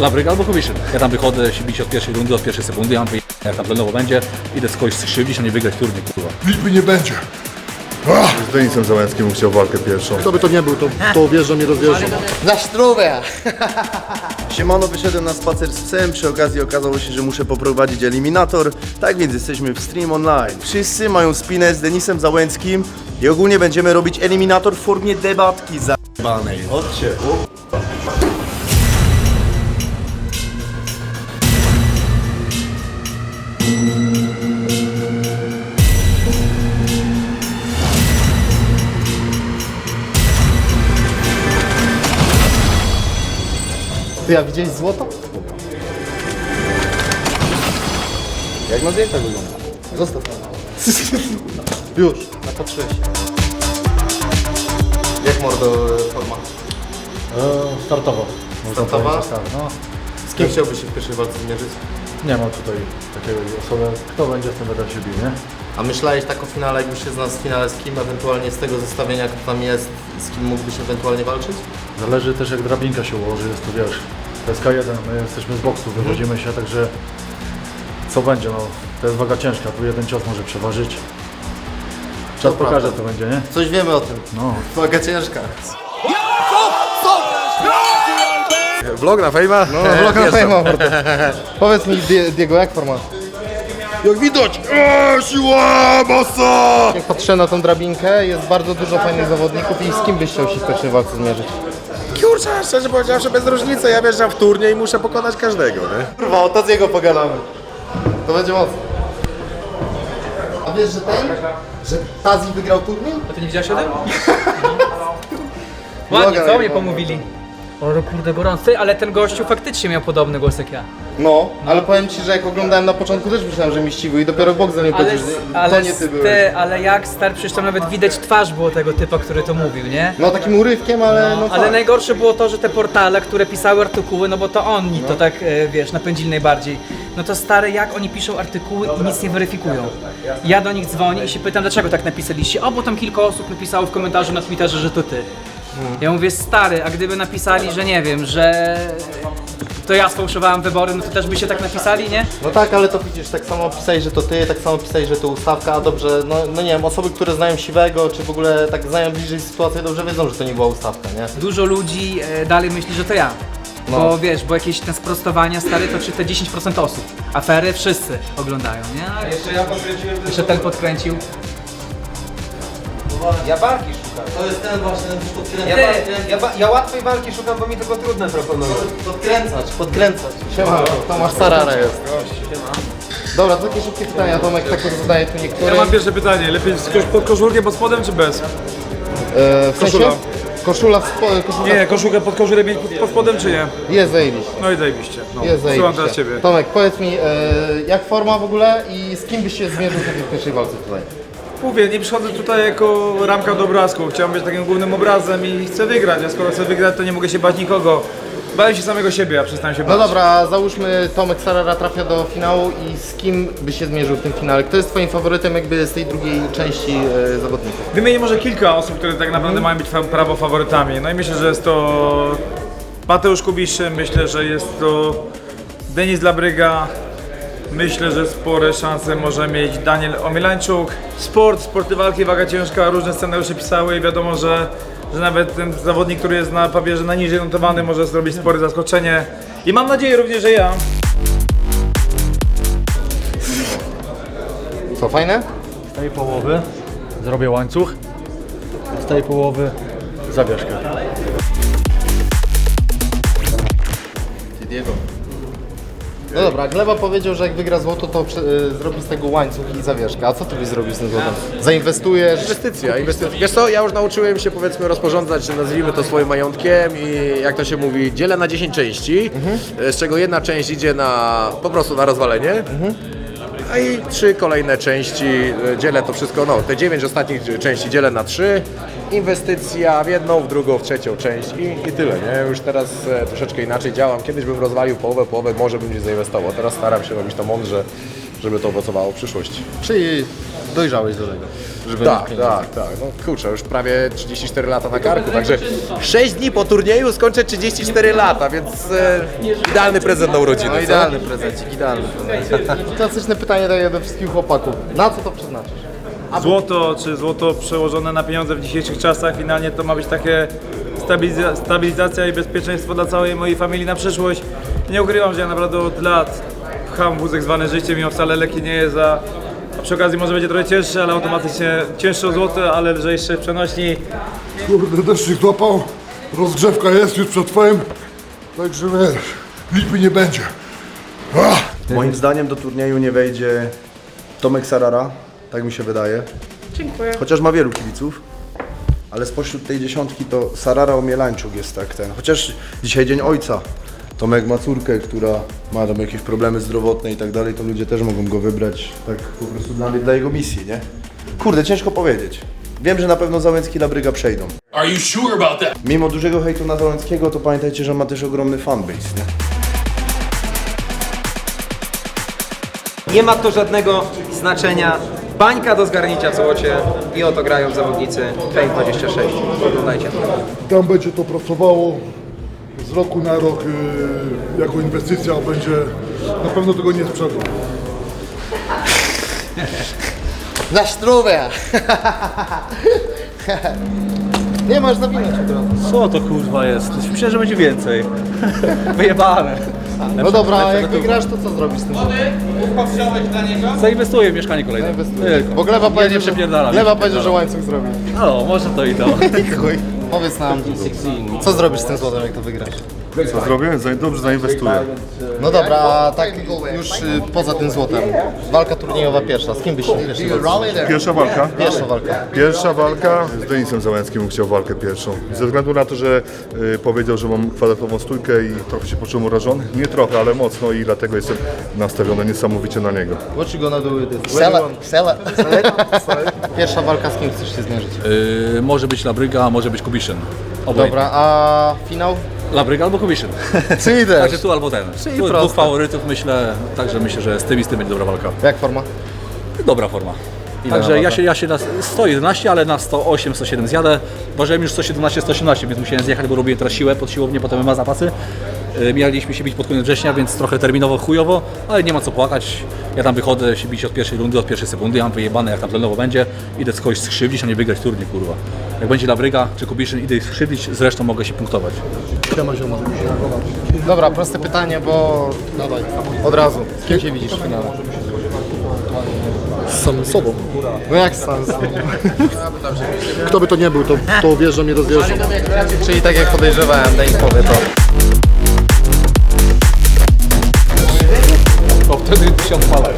Labryga albo Kubiszyn. Ja tam wychodzę się bić od pierwszej rundy, od pierwszej sekundy, ja mam wyjechać, jak tam trenerowo będzie, idę z kogoś skrzywdzić, a nie wygrać turniej, kurwa. Liczby nie będzie. Z Denisem Załęckim chciał walkę pierwszą. Kto by to nie był, to, to wierzę mi rozjeżdżą. Za sztrówę! Siemano, wyszedłem na spacer z psem, przy okazji okazało się, że muszę poprowadzić eliminator, tak więc jesteśmy w stream online. Wszyscy mają spinę z Denisem Załęckim i ogólnie będziemy robić eliminator w formie debatki zabanej. Chodźcie. Ty, ja widziałeś złoto? Jak na zdjęciach wygląda? Zostaw. Już, napatrzyłeś się. Jak mordo forma? Startowo. Startowa? Tak, no. Z kim chciałbyś się w pierwszej walce zmierzyć? Nie ma tutaj takiej osoby. Kto będzie z tym będę się bił, nie? A myślałeś tak o finale, jakbyś się znał z finale z kim, ewentualnie z tego zestawienia, kto tam jest, z kim mógłbyś ewentualnie walczyć? Zależy też jak drabinka się ułoży, jest to wiesz. To jest K1, my jesteśmy z boksu, wychodzimy się, także co będzie, no to jest waga ciężka, tu jeden cios może przeważyć. Czas To pokaże prawda. co będzie, nie? Coś wiemy o tym. No. Waga ciężka. Vlog na fejma? No, vlog na fejma, mordo. Powiedz mi, Die- Diego, jak forma? Jak widać, eee, siła, masa! Jak patrzę na tą drabinkę, jest bardzo dużo fajnych zawodników i z kim byś chciał się w pierwszej walce zmierzyć? Kurczę, szczerze powiedziawszy, bez różnicy, ja wjeżdżam w turniej i muszę pokonać każdego, nie? Kurwa, o Taziego pogadamy. To będzie mocno. A wiesz, że ten, że Tazi wygrał turniej? A ty nie widziałeś o tym? Ładnie, co mnie pomówili? O kurde, gorący, ale ten gościu faktycznie miał podobny głos jak ja. No, ale powiem Ci, że jak oglądałem na początku też myślałem, że mi i dopiero Bogdan mi Ale, powiedział, że to ale, nie Ty byłeś. ty, ale jak star, przecież tam nawet widać twarz było tego typa, który to mówił, nie? No takim urywkiem, ale no, Ale fakt. najgorsze było to, że te portale, które pisały artykuły, no bo to oni to tak, e, wiesz, napędzili najbardziej. No to stare, jak oni piszą artykuły i nic nie weryfikują. Ja do nich dzwonię i się pytam, dlaczego tak napisaliście? O, bo tam kilka osób napisało w komentarzu na Twitterze, że to ty. Ja mówię, stary, a gdyby napisali, że nie wiem, że to ja sfałszowałem wybory, no to też by się tak napisali, nie? No tak, ale to widzisz, tak samo pisałeś, że to Ty, tak samo pisałeś, że to ustawka, a dobrze, no, no nie wiem, osoby, które znają Siwego, czy w ogóle tak znają bliżej sytuację, dobrze wiedzą, że to nie była ustawka, nie? Dużo ludzi e, dalej myśli, że to ja. No. Bo wiesz, bo jakieś te sprostowania stare to czy te 10% osób. Afery wszyscy oglądają, nie? A jeszcze ja podkręciłem. Jeszcze ten podkręcił. Ja walki szukam. To jest ten właśnie, ten podkręcacz. Ja, ja, ja łatwej walki szukam, bo mi tylko trudne proponują. Podkręcacz, podkręcacz. Siema, Tomasz Sarara jest. Dobra, to takie szybkie pytania, Tomek tak zadaje tu niektóre. Ja mam pierwsze pytanie, lepiej z kosz- pod koszulkiem pod spodem czy bez? E, w sensie? Koszula. Koszula w spo, koszula Nie, koszulkę pod koszulę mieć pod, pod spodem czy nie? Jest zajebiście. No i zajebiście. No. Jest Słucham zajebiście. teraz Ciebie. Tomek, powiedz mi, e, jak forma w ogóle i z kim byś się zmierzył w takiej pierwszej walce tutaj? Mówię, nie przychodzę tutaj jako ramka do obrazku. Chciałem być takim głównym obrazem i chcę wygrać, a skoro chcę wygrać, to nie mogę się bać nikogo. Bałem się samego siebie, a przestałem się No bać. dobra, załóżmy Tomek Sarara trafia do finału i z kim byś się zmierzył w tym finale? Kto jest twoim faworytem jakby z tej drugiej części e, zawodników? Wymienię może kilka osób, które tak naprawdę mają być fa- prawo faworytami. No i myślę, że jest to Mateusz Kubiszyn, myślę, że jest to Denis Labryga, myślę, że spore szanse może mieć Daniel Omielańczuk. Sport, sporty walki, waga ciężka, różne scenariusze pisały i wiadomo, że, że nawet ten zawodnik, który jest na papierze najniżej notowany może zrobić spore zaskoczenie. I mam nadzieję również, że ja. Co, fajne? Z tej połowy zrobię łańcuch, z tej połowy zawieszkę. Diego. No dobra, Gleba powiedział, że jak wygra złoto, to prze, y, zrobi z tego łańcuch i zawieszkę. A co ty byś zrobił z tym złotem? Zainwestujesz? Inwestycja, inwestycja. Wiesz co, ja już nauczyłem się powiedzmy rozporządzać, nazwijmy to swoim majątkiem i jak to się mówi, dzielę na 10 części, e, z czego jedna część idzie na po prostu na rozwalenie. A i trzy kolejne części e, dzielę to wszystko, no te dziewięć ostatnich części dzielę na trzy. Inwestycja w jedną, w drugą, w trzecią część i, i tyle, nie? Już teraz e, troszeczkę inaczej działam. Kiedyś bym rozwalił połowę, połowę może bym gdzieś zainwestował. Teraz staram się robić to mądrze, żeby to owocowało w przyszłości. Czyli dojrzałeś do tego, żeby Tak, tak, tak. No kurczę, już prawie 34 lata na karku, także 6 dni po turnieju skończę 34 lata, więc e, idealny prezent na urodziny. No co? idealny prezencik, idealny prezencik. Klasyczne pytanie daję do wszystkich chłopaków. Na co to przeznaczysz? Złoto, czy złoto przełożone na pieniądze w dzisiejszych czasach, finalnie to ma być takie stabiliza- stabilizacja i bezpieczeństwo dla całej mojej familii na przyszłość. Nie ukrywam, że ja naprawdę od lat pcham wózek zwany życiem, mimo wcale leki nie jest, a, a przy okazji może będzie trochę cięższy, ale automatycznie cięższy o złoto, ale lżejszy w przenośni. Kurde, deszczyk złapał, rozgrzewka jest już przed twoim, także wiesz, liczby nie będzie. Ah! Moim zdaniem do turnieju nie wejdzie Tomek Sarara, tak mi się wydaje. Dziękuję. Chociaż ma wielu kibiców. Ale spośród tej dziesiątki to Sarara Omielańczuk jest tak ten. Chociaż dzisiaj dzień ojca. Tomek ma córkę, która ma tam jakieś problemy zdrowotne i tak dalej, to ludzie też mogą go wybrać tak po prostu dla, dla jego misji, nie? Kurde, ciężko powiedzieć. Wiem, że na pewno Załęcki i Labryga przejdą. Are you sure about that? Mimo dużego hejtu na Załęckiego, to pamiętajcie, że ma też ogromny fanbase, nie? Nie ma to żadnego znaczenia. Bańka do zgarnięcia w złocie i oto grają zawodnicy Fame 26. Oglądajcie. Tam będzie to pracowało z roku na rok y, jako inwestycja, będzie, na pewno tego nie sprzedam. Na sztrówę! Nie masz zawinąć od razu. Co to kurwa jest? Myślę, że będzie więcej. Wyjebane. No dobra, a jak wygrasz, to co zrobisz z tym złotem? Zainwestuję w mieszkanie kolejne. Tylko. Bo Gleba Ja powiedział, nie że, przepierdalam. Gleba nie powiedział, że łańcuch zrobi. No, może to i to. Chuj. Powiedz nam, co zrobisz z tym złotem, jak to wygrasz? Co zrobię? Za- Dobrze zainwestuję. No dobra, a tak już y, poza tym złotem. Walka turniejowa pierwsza. Z kim byś się pierwszy walczył? Pierwsza walka. Pierwsza walka. Pierwsza walka z Denisem Załęckim bym chciał walkę pierwszą. Ze względu na to, że y, powiedział, że mam kwadratową stójkę i trochę się poczułem urażony. Nie trochę, ale mocno i dlatego jestem nastawiony niesamowicie na niego. What you gonna do with this? It. Pierwsza walka z kim chcesz się zmierzyć? Yy, może być Labryga, a może być Kubiszyn. Obojętnie. Dobra, a finał? Labryga albo Kubiszyn. Czyli też. Także tu albo ten. Czyli tu proste. dwóch faworytów myślę, także myślę, że z tym i z tym będzie dobra walka. Jak forma? Dobra forma. Ile Także ja się, ja się na 111, ale na 108, 107 zjadę. Ważyłem już 117, 118, więc musiałem zjechać, bo robię teraz siłę pod siłownię, potem ma zapasy. Yy, Mieliśmy się bić pod koniec września, więc trochę terminowo chujowo, ale nie ma co płakać. Ja tam wychodzę się bić od pierwszej rundy, od pierwszej sekundy, ja mam wyjebane jak tam tlenowo będzie. Idę z kogoś skrzywdzić, a nie wygrać turniej, kurwa. Jak będzie Labryga czy Kubiszyn, idę ich skrzywdzić, zresztą mogę się punktować. Dobra, proste pytanie, bo od razu. Z kim się widzisz w finale? Z samym sobą. No jak sam? Kto by to nie był, to, to wjeżdżam i rozjeżdżam. Czyli tak jak podejrzewałem, Denis powie to. To wtedy się odpala.